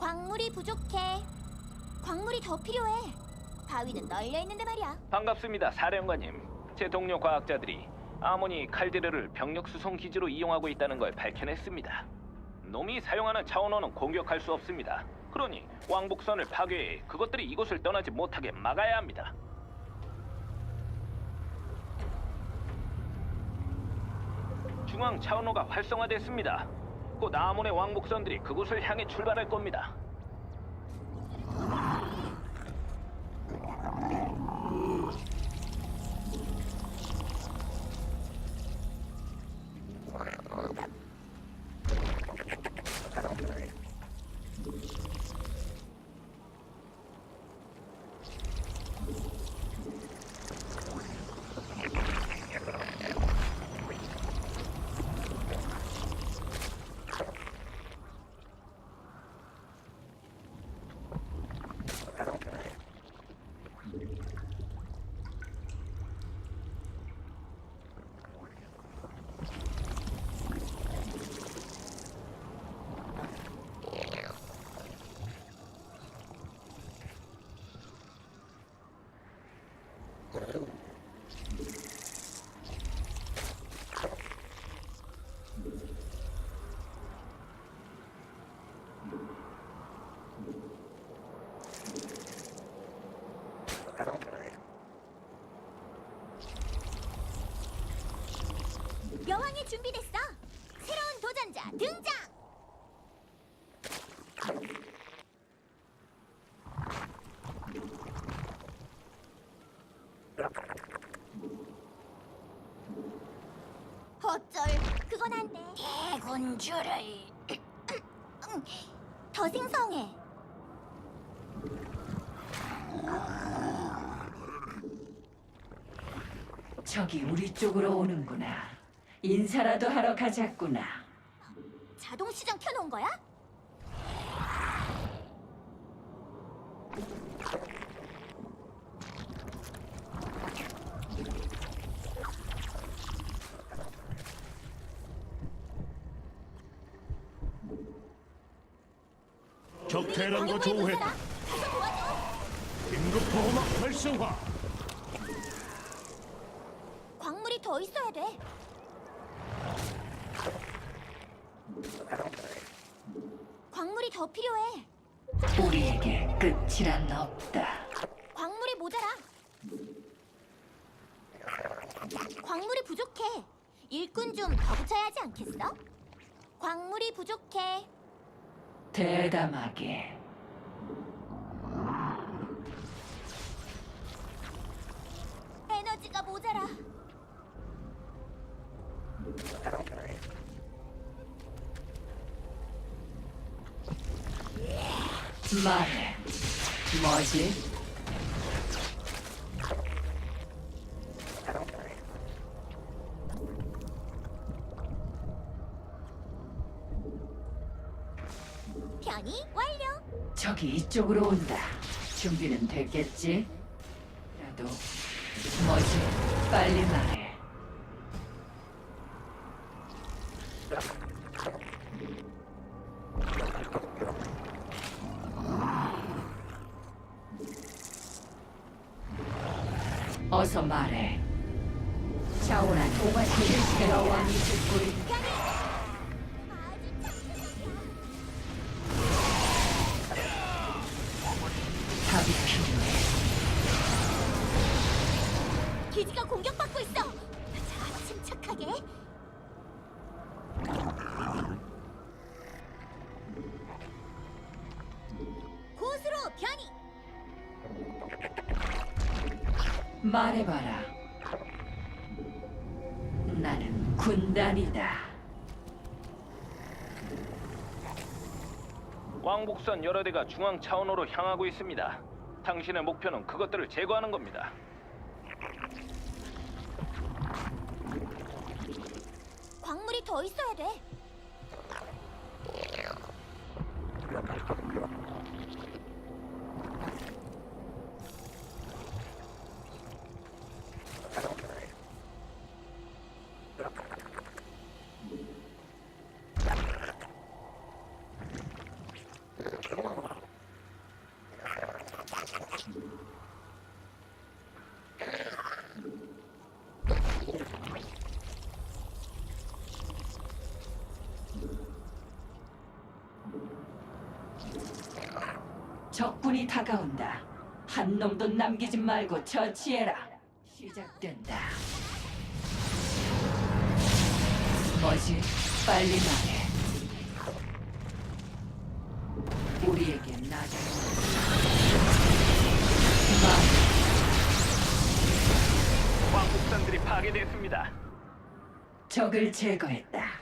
광물이 부족해. 광물이 더 필요해. 바위는 널려 있는데 말이야. 반갑습니다, 사령관님. 제 동료 과학자들이 아모니 칼데르를 병력 수송 기지로 이용하고 있다는 걸 밝혀냈습니다. 놈이 사용하는 차원호는 공격할 수 없습니다. 그러니 왕복선을 파괴해 그것들이 이곳을 떠나지 못하게 막아야 합니다. 중앙 차원호가 활성화됐습니다. 곧 아몬의 왕복선들이 그곳을 향해 출발할 겁니다. 여왕이 준비됐어. 새로운 도전자 등장. 어쩔, 그건 안 돼. 대군주를 더 생성해. 저기 우리 쪽으로 오는구나. 인사라도 하러 가자꾸나. 자동 시장 켜놓은 거야? 적 대란과 방해부에 있는 조우했다. 사람, 가서 도와줘. 긴급 보호막 활성화. 광물이 더 있어야 돼. 광물이 더 필요해. 우리에게 끝이란 없다. 광물이 모자라. 광물이 부족해. 일꾼 좀 더 붙여야 하지 않겠어? 광물이 부족해. 대담하게. 에너지가 모자라. 말해. 뭐지? 변이 완료. 저기 이쪽으로 온다. 준비는 됐겠지? 나도 뭐지? 빨리 말해. 어서 말해. 자오란 오마시를 테러왕이 듣고 있다. 나는 군단이다. 왕복선 여러 대가 중앙 차원호로 향하고 있습니다. 당신의 목표는 그것들을 제거하는 겁니다. 광물이 더 있어야 돼. 적군이 다가온다. 한 놈도 남기지 말고 처치해라. 시작된다. 뭐지? 빨리 말해. 우리에게 나가. 말해. 왕복선들이 파괴됐습니다. 적을 제거했다.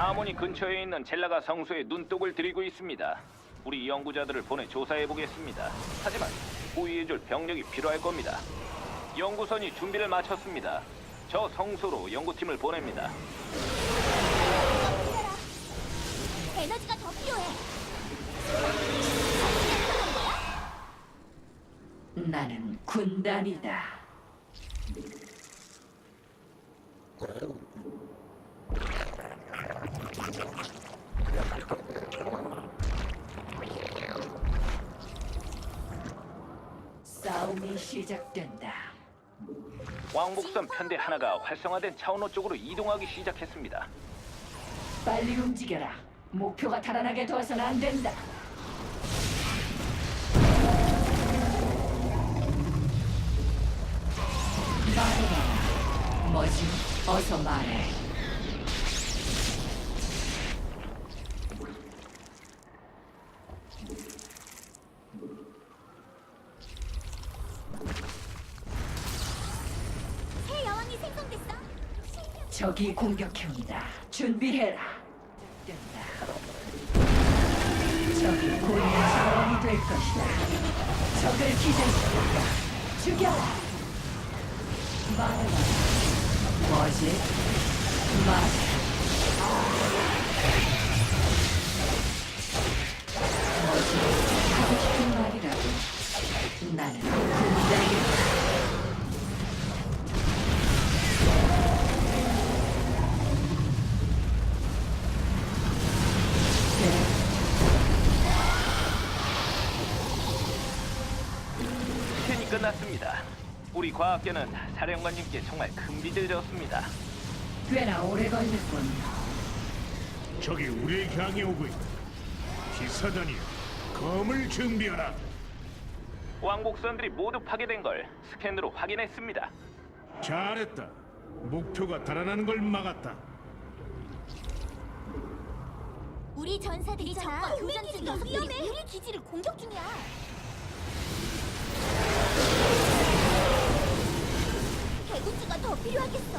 아모니 근처에 있는 젤라가 성소에 눈독을 들이고 있습니다. 우리 연구자들을 보내 조사해 보겠습니다. 하지만 호위해줄 병력이 필요할 겁니다. 연구선이 준비를 마쳤습니다. 저 성소로 연구팀을 보냅니다. 에너지가 더 필요해. 나는 군단이다. 싸움이 시작된다. 왕복선 편대 하나가 활성화된 차원호 쪽으로 이동하기 시작했습니다. 빨리 움직여라. 목표가 달아나게 둬서는 안 된다. 말해봐. 뭐지? 어서 말해. 새 여왕이 생성됐어. 적이 공격해온다. 준비해라. 된다. 적이 고인의 자원이 될 것이다. 적을 기절시켰다. 죽여라. 말해봐. 뭐지? 말해. 우리 과학계는 사령관님께 정말 큰 빚을 졌습니다. 꽤나 오래 걸렸군. 적이 우리를 향해 오고 있다. 기사단이여, 검을 준비하라. 왕복선들이 모두 파괴된 걸 스캔으로 확인했습니다. 잘했다. 목표가 달아나는 걸 막았다. 우리 전사들이 적과 교전 중인 녀석들이 우리 기지를 공격 중이야. 대군주가 더 필요하겠어.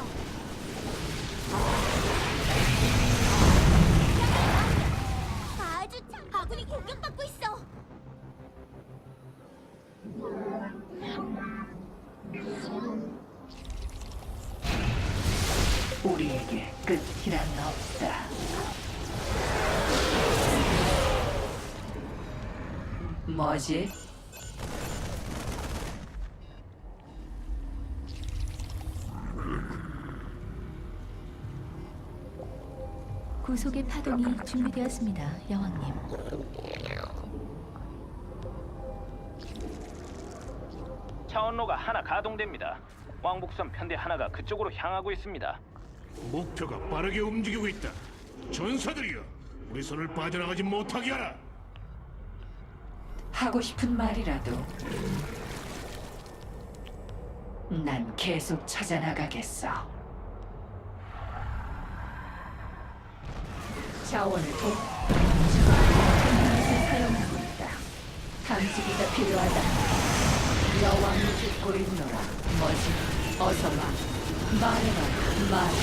아주 참 아군이 공격받고 있어. 우리에게 끝이란 없다. 뭐지? 구속의 파동이 준비되었습니다, 여왕님. 차원로가 하나 가동됩니다. 왕복선 편대 하나가 그쪽으로 향하고 있습니다. 목표가 빠르게 움직이고 있다. 전사들이여, 우리 손을 빠져나가지 못하게 하라. 하고 싶은 말이라도 난 계속 찾아나가겠어. 자원을 도 사용하고 있다. 탐지기가 필요하다. 여왕이 듣고 있노라. 뭐지? 어서 말. 말해봐. 말해.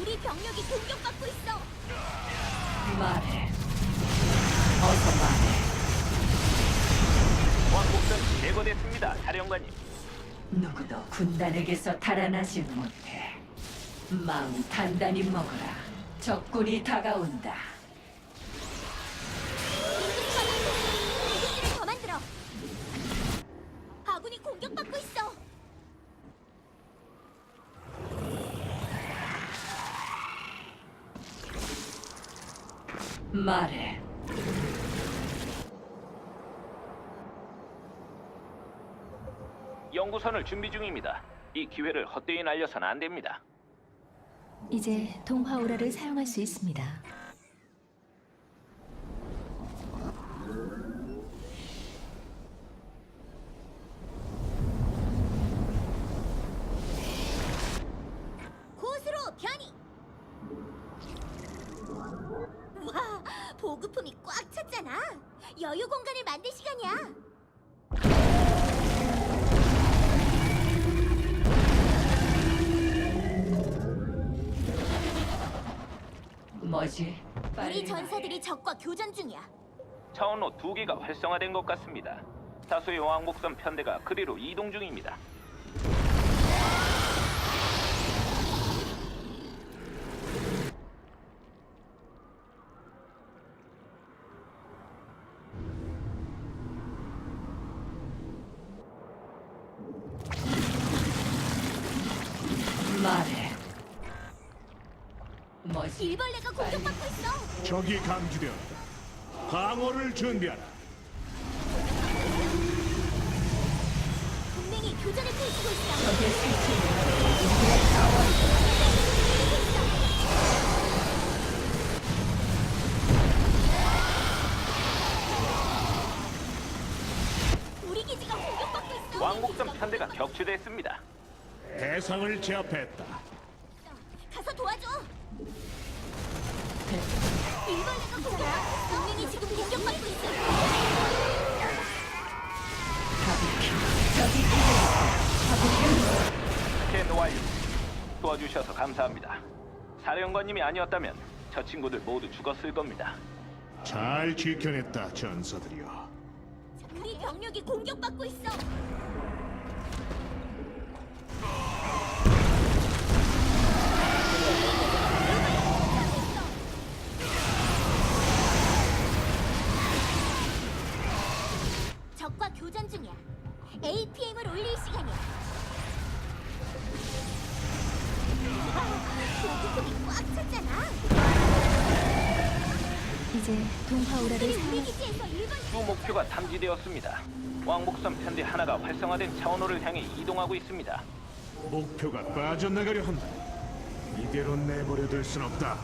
우리 병력이 공격받고 있어. 말해. 어서 말해. 왕복선 제거됐습니다, 사령관님. 누구도 군단에게서 달아나지 못해. 마음 단단히 먹어라. 적군이 다가온다. 기지를 더 만들어. 아군이 공격받고 있어. 말해. 연구선을 준비 중입니다. 이 기회를 헛되이 날려선 안 됩니다. 이제 동화 오라를 사용할 수 있습니다. 곳으로 변이. 와, 보급품이 꽉 찼잖아. 여유 공간을 만들 시간이야. 뭐지? 우리 전사들이 적과 교전 중이야. 차원로 두 개가 활성화된 것 같습니다. 다수의 왕복선 편대가 그리로 이동 중입니다. 말해. 일벌레가 공격받고 있어. 적이 감지되었다. 방어를 준비하라. 동맹이 교전을 펼치고 있어. 우리 기지가 공격받고 있어. 왕복선 편대가 격추됐습니다. 대상을 제압했다. 가서 도와줘. 일벌레가. 동맹이 지금 공격받고 있어. 스캔 완료. 도와주셔서 감사합니다. 사령관님이 아니었다면 저 친구들 모두 죽었을 겁니다. 잘 지켜냈다, 전사들이여. 우리 병력이 공격받고 있어. 교전 중이야. APM을 올릴 시간이야. 보급품이 꽉 찼잖아. 이제 동화 오라를 우리 사용할 기지에서 일본 주 목표가 탐지되었습니다. 왕복선 편대 하나가 활성화된 차원호를 향해 이동하고 있습니다. 목표가 빠져나가려 한다. 이대로 내버려둘 순 없다.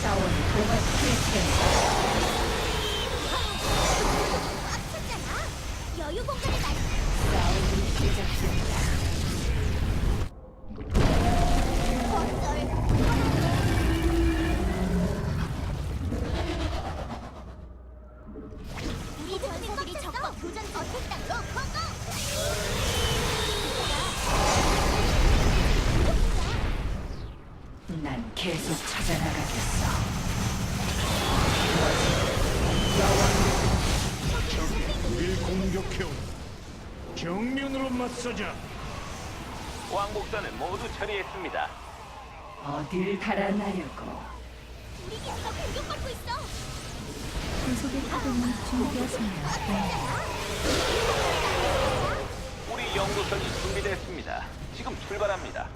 자원이 도마스킬 꽉 정면으로 맞서자. 왕복선을 모두 처리했습니다. 어딜 달아나려고? 우리 기지가 공격받고 있어. 구속의 파동이 준비되었습니다. 여왕님. 우리 연구선이 준비됐습니다. 지금 출발합니다.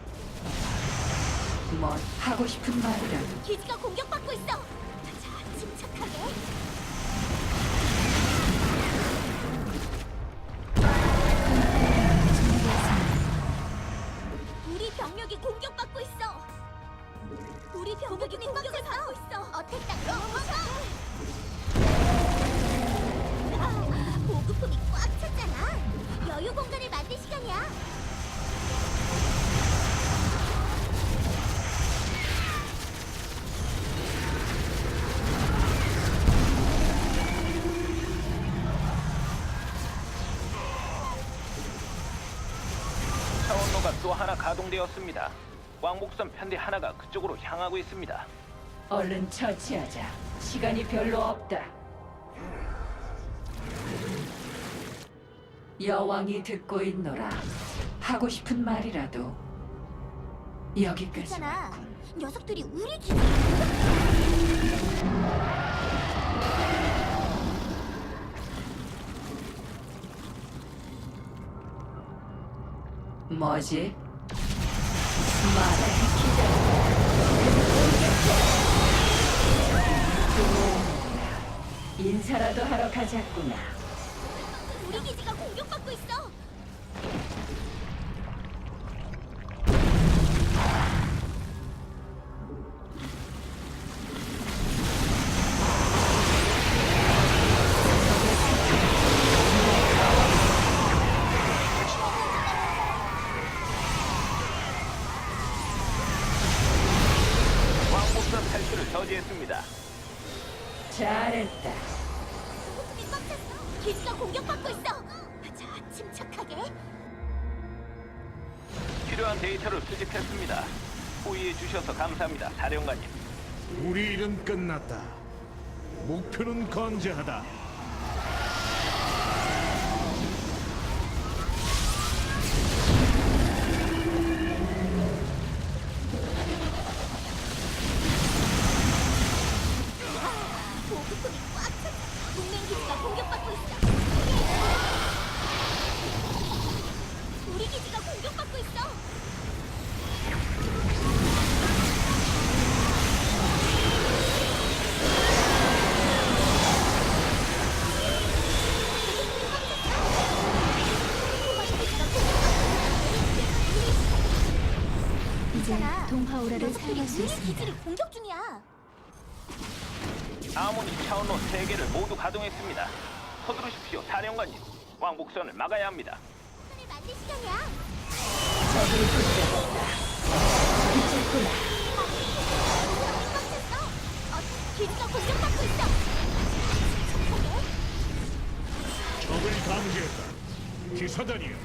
뭐 하고 싶은 말이라도 기지가 공격받고 있어. 자, 침착하게. 병력이 공격받고 있어. 우리 병력이 공격을 받고 있어. 어택당 고고고! 아, 보급품이 꽉 찼잖아. 여유 공간을 만들 시간이야. 차원로가 또 하나 가동되었습니다. 왕복선 편대 하나가 그쪽으로 향하고 있습니다. 얼른 처치하자. 시간이 별로 없다. 여왕이 듣고 있노라. 하고 싶은 말이라도 여기까지 있잖아. 녀석들이 우리 기지 뭐지? 인사라도 하러 가자꾸나. 우리 기지가 공격받고 있어. 필요한 데이터를 수집했습니다. 호의해 주셔서 감사합니다, 사령관님. 우리 일은 끝났다. 목표는 건재하다. 이제 동화 오라를 사용할 수 우리 있습니다. 기지를 공격 중이야. 아모니 차원로 3개를 모두 가동했습니다. 서두르십시오, 사령관님. 왕복선을 막아야 합니다. 만들 시간이야. 적을. 어, 기지가 공격받고 있어. 침착하게. 적을 감지했다. 기사단이여,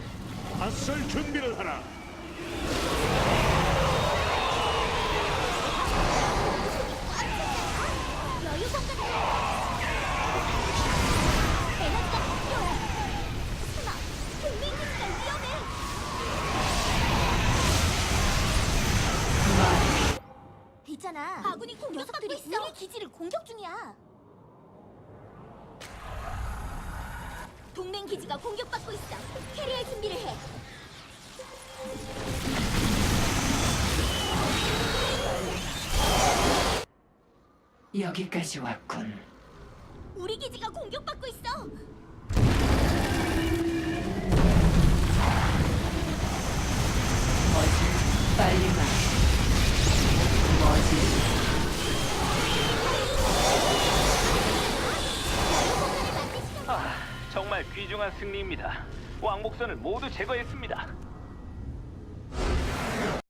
맞설 준비를 하라. 우리 기지를 공격 중이야. 동맹 기지가 공격받고 있어. 캐리할 준비를 해. 여기까지 왔군. 우리 기지가 공격받고 있어. 정말 귀중한 승리입니다. 왕복선을 모두 제거했습니다.